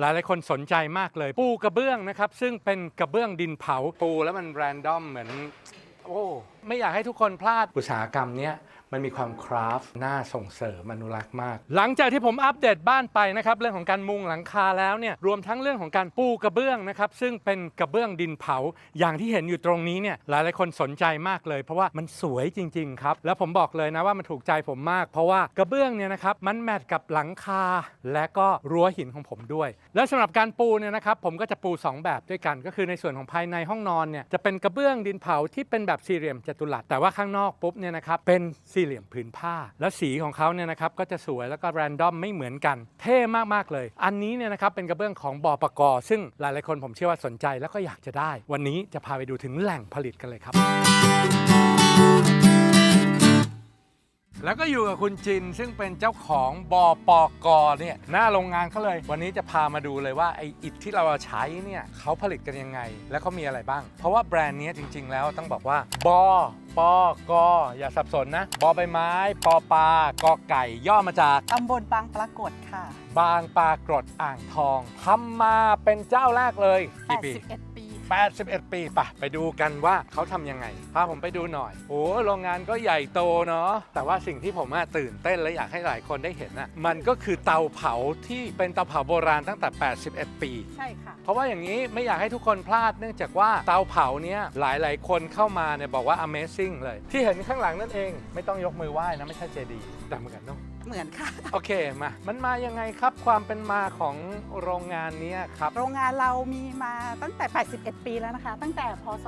หลายหลายคนสนใจมากเลย ปูกระเบื้องนะครับ ซึ่งเป็นกระเบื้องดินเผาปูแล้วมันแรนดอมเหมือน โอ้ไม่อยากให้ทุกคนพลาด อุตสาหกรรมเนี้ยมันมีความคราฟต์น่าส่งเสริมอนุรักษ์มาก หลังจากที่ผมอัปเดตบ้านไปนะครับเรื่องของการมุงหลังคาแล้วเนี่ยรวมทั้งเรื่องของการปูกระเบื้องนะครับซึ่งเป็นกระเบื้องดินเผา อย่างที่เห็นอยู่ตรงนี้เนี่ยหลายหลายๆคนสนใจมากเลย เพราะว่ามันสวยจริงๆครับแล้วผมบอกเลยนะว่ามันถูกใจผมมาก เพราะว่ากระเบื้องเนี่ยนะครับมันแมทกับหลังคาและก็รั้วหินของผมด้วย และสำหรับการปูเนี่ยนะครับผมก็จะปู 2 แบบด้วยกัน ก็คือในส่วนของภายในห้องนอนเนี่ยจะเป็นกระเบื้องดินเผาที่เป็นแบบสี่เหลี่ยมจัตุรัสแต่ว่าข้างนอกปุ๊บเนี่ยนะครับเป็นสี่เหลี่ยมผืนผ้า แล้วสีของเขาเนี่ยนะครับก็จะสวยแล้วก็แรนดอมไม่เหมือนกัน เท่มากๆเลย อันนี้เนี่ยนะครับเป็นกระเบื้องของบอปกซึ่งหลายๆคนผมเชื่อว่าสนใจแล้วก็อยากจะได้ วันนี้จะพาไปดูถึงแหล่งผลิตกันเลยครับ แล้วก็อยู่กับคุณจินซึ่งเป็นเจ้าของบอปกเนี่ยหน้าโรงงานเขาเลย วันนี้จะพามาดูเลยว่าไออิฐที่เราใช้เนี่ยเขาผลิตกันยังไง และเขามีอะไรบ้าง เพราะว่าแบรนด์เนี้ยจริง ๆ แล้วต้องบอกว่าบอปกอย่าสับสนนะบอใบไม้ปอปลากอไก่ ย่อมาจาก ตำบลบางปรากฏค่ะ บางปลากรดอ่างทองทำมาเป็นเจ้าแรกเลยกี่ปี 81 ปี 81 ปีปะไปดูกันว่าเขาทำยังไง พาผมไปดูหน่อยโอ้โรงงานก็ใหญ่โตเนาะ แต่ว่าสิ่งที่ผมอะตื่นเต้นและอยากให้หลายคนได้เห็นอะมันก็คือเตาเผาที่เป็นเตาเผาโบราณตั้งแต่ 81 ปี ใช่ค่ะ เพราะว่าอย่างนี้ไม่อยากให้ทุกคนพลาดเนื่องจากว่าเตาเผาเนี้ยหลาย ๆ คนเข้ามาเนี่ยบอกว่า amazing เลย ที่เห็นข้างหลังนั่นเอง ไม่ต้องยกมือไหว้นะไม่ใช่เจดีย์แต่เหมือนกันเนาะ เหมือนค่ะ โอเคมา มันมายังไงครับความเป็นมาของโรงงานเนี้ยครับ โรงงานเรามีมาตั้งแต่ 81 ปีแล้วนะคะ ตั้งแต่พศ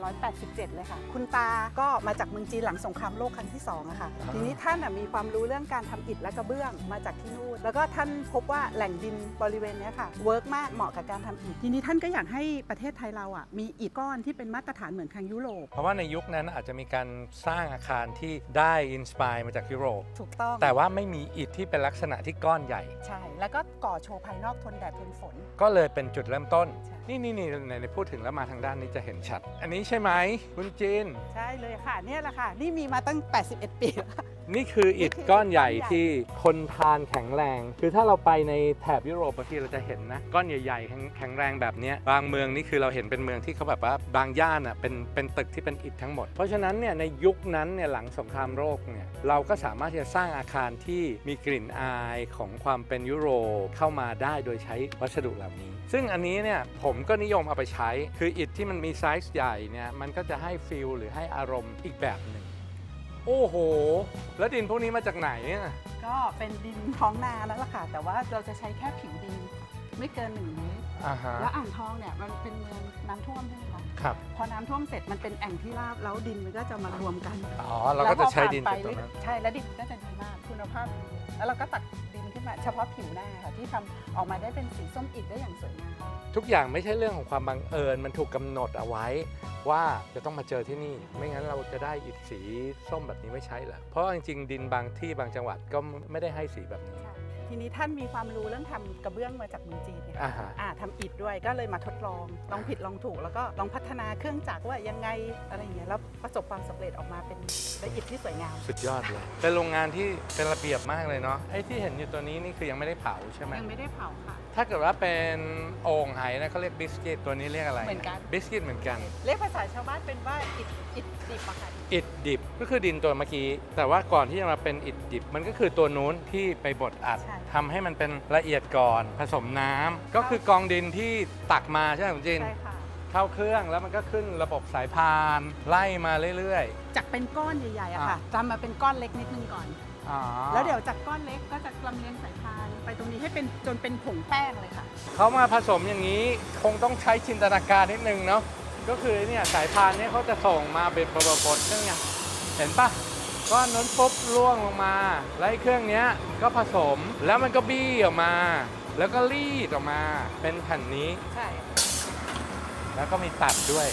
2487 เลยค่ะ คุณตาก็มาจากเมืองจีนหลังสงครามโลกครั้งที่2อะค่ะ อ่า ทีนี้ท่านน่ะมีความรู้เรื่องการทำอิฐและกระเบื้องมาจากที่นู่น แล้วก็ท่านพบว่าแหล่งดินบริเวณเนี้ยค่ะ เวิร์กมากเหมาะกับการทำอิฐ ทีนี้ท่านก็อยากให้ประเทศไทยเราอะมีอิฐก้อนที่เป็นมาตรฐานเหมือนทางยุโรป เพราะว่าในยุคนั้นอาจจะมีการสร้างอาคารที่ได้อินสปายมาจากยุโรป ถูกต้อง แต่ว่าไม่มีอิฐที่เป็นลักษณะที่ก้อนใหญ่ ใช่ แล้วก็ก่อโชว์ภายนอกทนแดดทนฝน ก็เลยเป็นจุดเริ่มต้น ใช่ นี่นี่นี่ในในพูดถึงแล้วมาทางด้านนี้จะเห็นชัด อันนี้ใช่ไหมคุณจีน ใช่เลยค่ะ เนี่ยแหละค่ะ นี่มีมาตั้ง 81 ปีแล้วค่ะนี่คืออิฐก้อนใหญ่ที่คนทานแข็งแรง คือถ้าเราไปในแถบยุโรปบางทีเราจะเห็นนะ ก้อนใหญ่ๆแข็งแข็งแรงแบบนี้บางเมืองนี่คือเราเห็นเป็นเมืองที่เขาแบบว่าบางย่านอะเป็นเป็นตึกที่เป็นอิฐทั้งหมด เพราะฉะนั้นเนี่ยในยุคนั้นเนี่ยหลังสงครามโลกเนี่ยเราก็สามารถที่จะสร้างอาคารที่มีกลิ่นอายของความเป็นยุโรปเข้ามาได้โดยใช้วัสดุเหล่านี้ ซึ่งอันนี้เนี่ยผมก็นิยมเอาไปใช้ คืออิฐที่มันมีไซส์ใหญ่เนี่ยมันก็จะให้ฟิลหรือให้อารมณ์อีกแบบ โอ้โห แล้วดินพวกนี้มาจากไหนอะก็เป็นดินท้องนาแล้วล่ะค่ะ แต่ว่าเราจะใช้แค่ผิวดิน ไม่เกินหนึ่งเมตรอ่าฮะแล้วอ่างทองเนี่ยมันเป็นเมืองน้ำท่วมใช่ไหมคะครับ พอน้ำท่วมเสร็จมันเป็นแอ่งที่ราบแล้วดินมันก็จะมารวมกันอ๋อ เราก็จะใช้ดินแล้วจากพตอรงผ่านั้น ไปใช่แล้วดินก็จะดีมากคุณภาพดีแล้วเราก็ตักดิ นขึ้นมาเฉพาะผิวหน้าค่ะที่ทำออกมาได้เป็นสีส้มอิฐได้อย่างสวยงามทุกอย่างไม่ใช่เรื่องของความบังเอิญมันถูกกำหนดเอาไว้ ว่าจะต้องมาเจอที่นี่ ไม่งั้นเราจะได้อิฐสีส้มแบบนี้ไม่ใช่เหรอเพราะจริงๆดินบางที่บางจังหวัดก็ไม่ได้ให้สีแบบนี้ ใช่ ทีนี้ท่านมีความรู้เรื่องทำกระเบื้องมาจากเมืองจีนเนี่ยอ่าฮะ อ่าทำอิฐด้วยก็เลยมาทดลองลองผิดลองถูก แล้วก็ลองพัฒนาเครื่องจักรว่ายังไงอะไรอย่างเงี้ยแล้วประสบความสำเร็จออกมาเป็นได้อิฐที่สวยงาม สุดยอดเลย เป็นโรงงานที่เป็นระเบียบมากเลยเนาะ ไอ้ที่เห็นอยู่ตัวนี้นี่คือยังไม่ได้เผาใช่ไหมยังไม่ได้เผาค่ะ ถ้าเกิดว่าเป็นโอ่งไหนะเขาเรียกบิสกิต ตัวนี้เรียกอะไรเหมือนกัน บิสกิตเหมือนกัน เรียกภาษาชาวบ้านเป็นว่าอิฐอิฐดิบอะค่ะ อิฐดิบก็คือดินตัวเมื่อกี้ แต่ว่าก่อนที่จะมาเป็นอิฐดิบ มันก็คือตัวนู้นที่ไปบดอัด ใช่ทำให้มันเป็นละเอียดก่อน ผสมน้ำก็คือกองดินที่ตักมาใช่ไหมคุณจิน ใช่ค่ะ เข้าเครื่องแล้วมันก็ขึ้นระบบสายพาน ไล่มาเรื่อย จากเป็นก้อนใหญ่ๆอะค่ะอ่าทำมาเป็นก้อนเล็กนิดนึงก่อน ๆอ๋อแล้วเดี๋ยวจากก้อนเล็กก็จะลำเลียงสายพานไปตรงนี้ให้เป็นจนเป็นผงแป้งเลยค่ะ เขามาผสมอย่างนี้คงต้องใช้จินตนาการนิดนึงเนาะ ก็คือเนี่ยสายพานเนี่ยเขาจะส่งมาเป็นบดๆเครื่องเนี่ยเห็นปะก้อนนั้นปุ๊บล่วงลงมาแล้วไอ้เครื่องเนี้ยก็ผสมแล้วมันก็บี้ออกมา แล้วก็รีดออกมา เป็นแผ่นนี้ใช่ แล้วก็มีตัดด้วย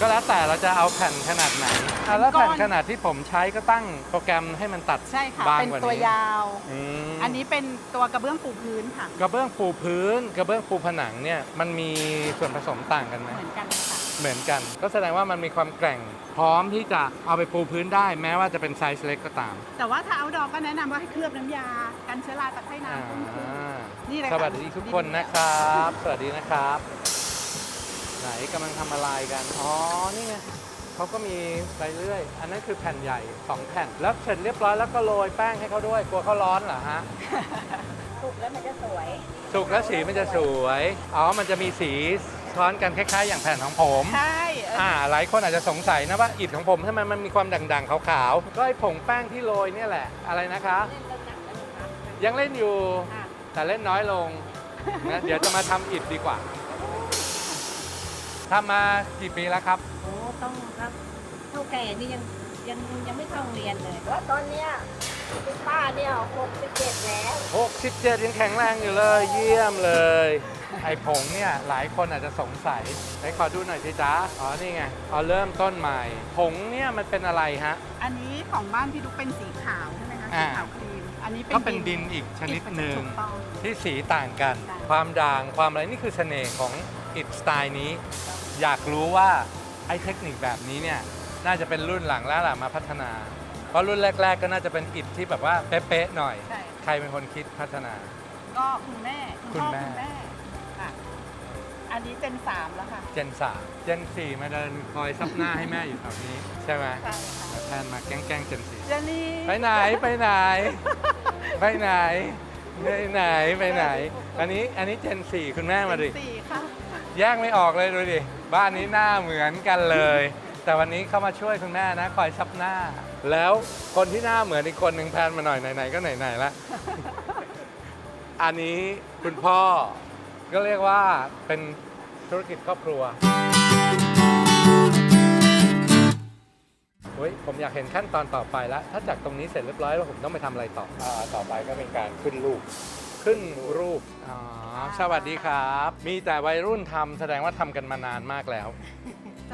ก็แล้วแต่เราจะเอาแผ่นขนาดไหนอะแล้วแผ่นขนาดที่ผมใช้ก็ตั้งโปรแกรมให้มันตัดใช่ค่ะ บางเป็นกว่าตัวนี้ยาว อืม อันนี้เป็นตัวกระเบื้องปูพื้นค่ะ กระเบื้องปูพื้น กระเบื้องปูผนังเนี่ยมันมีส่วนผสมต่างกันไหมเหมือนกันเลยค่ะ เหมือนกัน ก็แสดงว่ามันมีความแกร่ง พร้อมที่จะเอาไปปูพื้นได้ แม้ว่าจะเป็นไซส์เล็กก็ตามแต่ว่าถ้าเอาดอก็แนะนำว่าให้เคลือบน้ำยา กันเชื้อราตะไคร่อ่าน้ำพุ่งขึ้นนี่เลยสค่ะวัสดีทุกคนนะครับ สวัสดีนะครับไหน กำลังทำอะไรกัน อ๋อ นี่ไงเขาก็มีไปเรื่อย อันนั้นคือแผ่นใหญ่ 2 แผ่น แล้วเสร็จเรียบร้อยแล้วก็โรยแป้งให้เขาด้วย กลัวเขาร้อนเหรอฮะ สุกแล้วมันจะสวย สุกแล้วสีมันจะสวย อ๋อ มันจะมีสีซ้อนกันคล้ายๆ อย่างแผ่นของผม ใช่เอออ่า หลายคนอาจจะสงสัยนะว่าอิฐของผมทำไมมันมีความด่างๆขาวๆ ก็ไอ้ผงแป้งที่โรยเนี่ยแหละ อะไรนะคะ เล่นแล้วหนักแล้วนะครับยังเล่นอยู่ ค่ะ แต่เล่นน้อยลงนะ เดี๋ยวจะมาทำอิฐดีกว่า ทำมากี่ปีแล้วครับ โอ้ต้องครับเท่าแก่นี่ยังยังยังไม่ต้องเรียนเลยว่าตอนเนี้ยคุณป้าเนี่ยหกสิบเจ็ดแล้ว 67 ยังแข็งแรงอยู่เลย เยี่ยมเลย ไอ้ผงเนี่ยหลายคนอาจจะสงสัยไหนขอดูหน่อยสิจ๊ะอ๋อนี่ไงเอาเริ่มต้นใหม่ ผงเนี่ยมันเป็นอะไรฮะ อันนี้ของบ้านพี่ดุ๊กเป็นสีขาวใช่ไหมคะอ่าสีขาวครีม อันนี้ก็เป็นดินอีกชนิดหนึ่ง ถูกต้อง ที่สีต่างกันใช่ความด่างความอะไรนี่คือเสน่ห์ของอิฐสไตล์นี้ อยากรู้ว่าไอ้เทคนิคแบบนี้เนี่ยน่าจะเป็นรุ่นหลังแล้วล่ะมาพัฒนา เพราะรุ่นแรก ๆ ก็น่าจะเป็นอิฐที่แบบว่าเป๊ะๆหน่อย ใช่ ใครเป็นคนคิดพัฒนา ก็คุณแม่คุณพ่อคุณแม่คุณแม่ค่ะ อันนี้เจนสามแล้วค่ะเจนสามเจนสี่มาเดินคอยซับหน้าให้แม่อยู่แถวนี้ ใช่ไหมใช่ค่ะแล้วแทนมาแกล้งๆเจนสี่ เจนนี่ไปไหนไปไหน ไปไหน ไปไหนไปไหน อันนี้อันนี้เจนสี่คุณแม่มาดิเจนสี่ค่ะ แยกไม่ออกเลยดูดิ บ้านนี้หน้าเหมือนกันเลย แต่วันนี้เข้ามาช่วยคุณแม่นะ คอยซับหน้า แล้วคนที่หน้าเหมือนอีกคนหนึ่งแพนมาหน่อยไหนๆก็ไหนๆละอันนี้คุณพ่อก็เรียกว่าเป็นธุรกิจครอบครัวเฮ้ยผมอยากเห็นขั้นตอนต่อไปแล้วถ้าจากตรงนี้เสร็จเรียบร้อยแล้วผมต้องไปทำอะไรต่ออาต่อไปก็เป็นการขึ้นรูป ขึ้นรูปอ๋อ สวัสดีครับ มีแต่วัยรุ่นทำแสดงว่าทำกันมานานมากแล้ว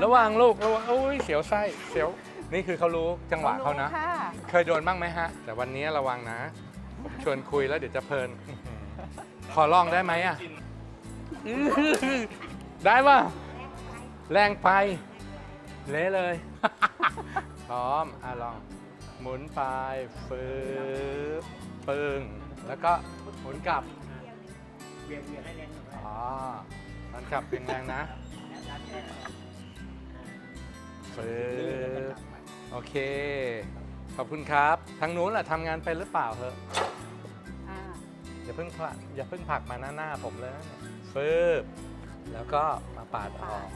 ระวังลูกระวังอุ้ยเสียวไส้เสียว นี่คือเขารู้จังหวะเขานะ ค่ะเคยโดนบ้างไหมฮะ แต่วันนี้ระวังนะ ผมชวนคุยแล้วเดี๋ยวจะเพลิน ขอลองได้ไหมอะอื้อหือได้ป่ะ แรงไป เละเลย พร้อมอะลอง หมุนไปฟืบปึ้งแล้วก็หมุนกลับ อ๋อมันกลับเป็นแรงนะฟืบโอเค ขอบคุณครับ ทางนู้นล่ะทำงานเป็นหรือเปล่าเหอะอ่าอย่าเพิ่งผลักอย่าเพิ่งผลักมาหน้าหน้าผมเลยนะเนี่ยฟืบแล้วก็มาปาดออก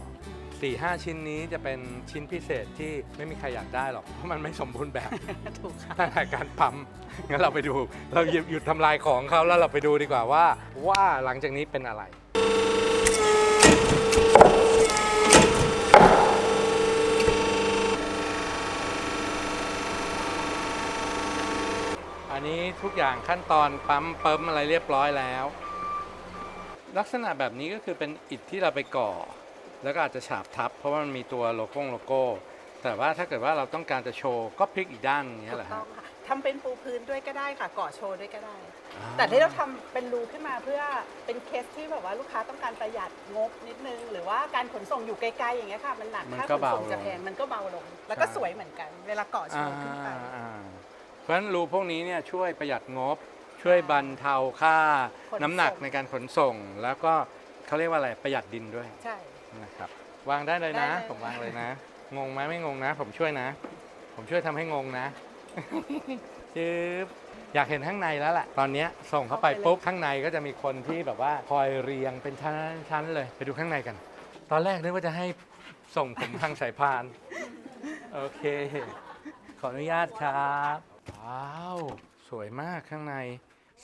สี่ห้าชิ้นนี้จะเป็นชิ้นพิเศษที่ไม่มีใครอยากได้หรอก เพราะมันไม่สมบูรณ์แบบถูกค่ะตั้งแต่การปั๊มงั้นเราไปดู เราหยุดหยุดทำลายของเขาแล้วเราไปดูดีกว่าว่า ว่าหลังจากนี้เป็นอะไร อันนี้ทุกอย่างขั้นตอนปั๊มเปิมอะไรเรียบร้อยแล้ว ลักษณะแบบนี้ก็คือเป็นอิฐที่เราไปก่อ แล้วก็อาจจะฉาบทับ เพราะว่ามันมีตัวโลโก้โลโก้ แต่ว่าถ้าเกิดว่าเราต้องการจะโชว์ก็พลิกอีกด้านอย่างเงี้ยแหละต้ฮะองค่ะทำเป็นปูพื้นด้วยก็ได้ค่ะก่อโชว์ด้วยก็ได้ อ่า แต่ที่เราทำเป็นรูขึ้นมาเพื่อเป็นเคสที่แบบว่าลูกค้าต้องการประหยัดงบนิดนึง หรือว่าการขนส่งอยู่ไกลๆอย่างเงี้ยค่ะ มันหนักมันค่าก็ขนเบาส่งจะลงแพงมันก็เบาลง แล้วก็ใช่ สวยเหมือนกัน เวลาก่อโชอ่าว์ขึ้นไป อ่าเพราะฉะนั้นรูพวกนี้เนี่ยช่วยประหยัดงบ ช่วยบรรเทาค่าขนส่ง น้ำหนักในการขนส่ง แล้วก็เขาเรียกว่าอะไรประหยัดดินด้วย ใช่ นะครับ วางได้เลยนะ ได้เลย ผมวางเลยนะ งงไหมไม่งงนะ ผมช่วยนะ ผมช่วยทำให้งงนะจึ๊บอยากเห็นข้างในแล้วแหละตอนเนี้ยส่งเข้าไปปุ๊บข้างในก็จะมีคนที่แบบว่าคอยเรียงเป็นชั้นๆเลยไปดูข้างในกัน ตอนแรกนึกว่าจะให้ส่งผมทางสายพาน โอเค ขออนุญาตครับ ว้าว สวยมากข้างใน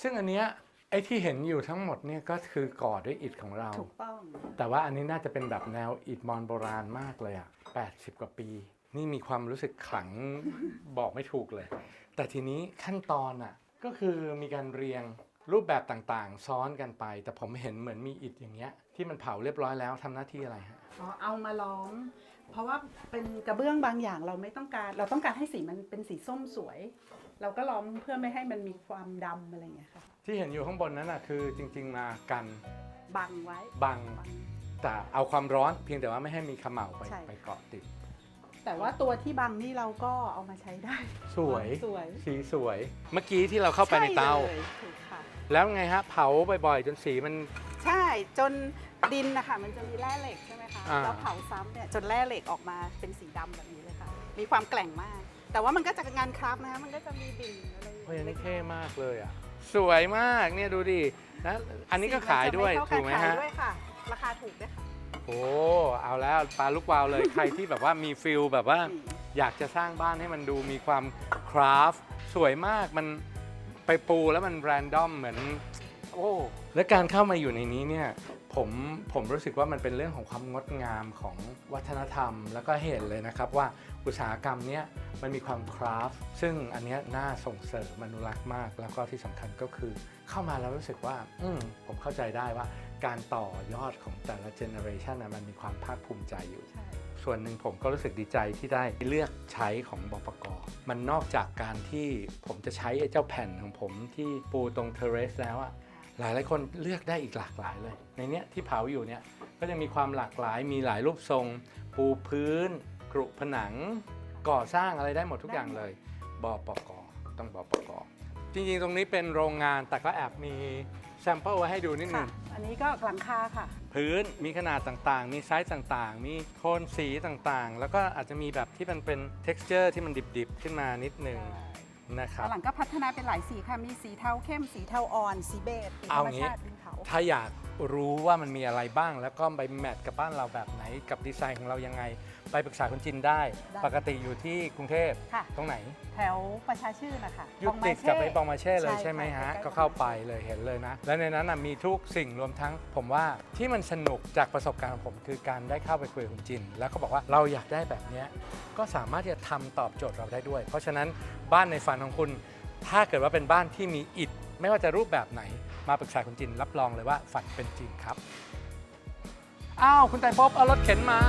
ซึ่งอันเนี้ยไอ้ที่เห็นอยู่ทั้งหมดเนี่ยก็คือก่อด้วยอิฐของเรา ถูกต้อง แต่ว่าอันนี้น่าจะเป็นแบบแนวอิฐมอนโบราณมากเลยอะ80 กว่าปี นี่มีความรู้สึกขลังบอกไม่ถูกเลย แต่ทีนี้ขั้นตอนอะก็คือมีการเรียงรูปแบบต่างๆ ซ้อนกันไป แต่ผมเห็นเหมือนมีอิฐอย่างเงี้ย ที่มันเผาเรียบร้อยแล้วทำหน้าที่อะไรฮะ อ๋อเอามาล้อม เพราะว่าเป็นกระเบื้องบางอย่างเราไม่ต้องการ เราต้องการให้สีมันเป็นสีส้มสวย เราก็ล้อมเพื่อไม่ให้มันมีความดำอะไรอย่างเงี้ยค่ะ ที่เห็นอยู่ข้างบนนั้นอะคือจริง ๆ มากันบังไว้ บังแต่เอาความร้อนเพียงแต่ว่าไม่ให้มีเขม่าวไปใช่ ไปเกาะติด แต่ว่าตัวที่บังนี่เราก็เอามาใช้ได้ สวย สวย สีสวย เมื่อกี้ที่เราเข้าไปในเตา ช่ลยถูกค่ะ แล้วไงฮะเผาบ่อยๆ จนสีมัน ใช่จนดินนะคะมันจะมีแร่เหล็กใช่ไหมคะอ่าเราเผาซ้ำเนี่ยจนแร่เหล็กออกมาเป็นสีดำแบบนี้เลยค่ะ มีความแกร่งมาก แต่ว่ามันก็จากงานคราฟต์นะคะมันก็จะมีดิ่งอะไรโอ้ยอันเล็นี้กเท่มากเลยอะ สวยมากเนี่ยดูดินะอันนี้ก็ขายด้วยสีนจะถูกไหมเท่ากันฮะขายด้วยค่ะ ราคาถูกด้วยค่ะโอ้เอาแล้วปลาลูกวาวเลย ใครที่แบบว่ามีฟิลแบบว่านี่อยากจะสร้างบ้านให้มันดูมีความคราฟต์สวยมากมันไปปูแล้วมันแรนดอมเหมือน โอ้ และการเข้ามาอยู่ในนี้เนี่ย ผมผมรู้สึกว่ามันเป็นเรื่องของความงดงามของวัฒนธรรม แล้วก็เห็นเลยนะครับว่าอุตสาหกรรมเนี้ยมันมีความคราฟต์ซึ่งอันเนี้ยน่าส่งเสริมอนุรักษ์มาก แล้วก็ที่สำคัญก็คือ เข้ามาแล้วรู้สึกว่า อืมผมเข้าใจได้ว่า การต่อยอดของแต่ละเจเนอเรชันมันมีความภาคภูมิใจอยู่ใช่ส่วนหนึ่งผมก็รู้สึกดีใจที่ได้เลือกใช้ของบปกมันนอกจากการที่ผมจะใช้ไอ้เจ้าแผ่นของผมที่ปูตรงเทเรสแล้วอะ หลายหลายๆคนเลือกได้อีกหลากหลายเลย ในเนี้ยที่เผาอยู่เนี่ยก็จะมีความหลากหลายมีหลายรูปทรง ปูพื้นกรุผนัง ก่อสร้างอะไรได้หมดทุกอย่างเลยบปกต้องบปกจริงๆ ตรงนี้เป็นโรงงานแต่ก็แอบมีแซมเปิลไว้ให้ดูนิดหนึค่ะง อันนี้ก็หลังคาค่ะ พื้นมีขนาดต่างๆ มีไซส์ต่างๆ มีโทนสีต่างๆ แล้วก็อาจจะมีแบบที่มันเป็น t e x t อร์ที่มันดิบๆ ขึ้นมานิดนึง นะครับ หลังก็พัฒนาเป็นหลายสีค่ะ มีสีเทาเข้ม สีเทาอ่อน สีเบจสีธรเอารมงี้ ชาติดิน เผาถ้าอยากรู้ว่ามันมีอะไรบ้าง แล้วก็ไปแมทกับบ้านเราแบบไหน กับดีไซน์ของเรายังไง ไปปรึกษาคุณจินได้ ได้ปกติอยู่ที่กรุงเทพค่ะ ตรงไหนแถวประชาชื่นนะคะยุติดกับไอ้บองมาเช่เลยใช่ใช่ไหมค่ะฮะใกล้ๆก็เข้าไปเลยเห็นเลยนะ และในนั้นนะมีทุกสิ่งรวมทั้ง ผมว่าที่มันสนุกจากประสบการณ์ของผม คือการได้เข้าไปคุยกับคุณจินแล้วก็บอกว่าเราอยากได้แบบเนี้ยก็สามารถที่จะทำตอบโจทย์เราได้ด้วย เพราะฉะนั้นบ้านในฝันของคุณ ถ้าเกิดว่าเป็นบ้านที่มีอิฐไม่ว่าจะรูปแบบไหน มาปรึกษาคุณจินรับรองเลยว่าฝันเป็นจริงครับ อ้าว คุณไต่พบเอารถเข็นมา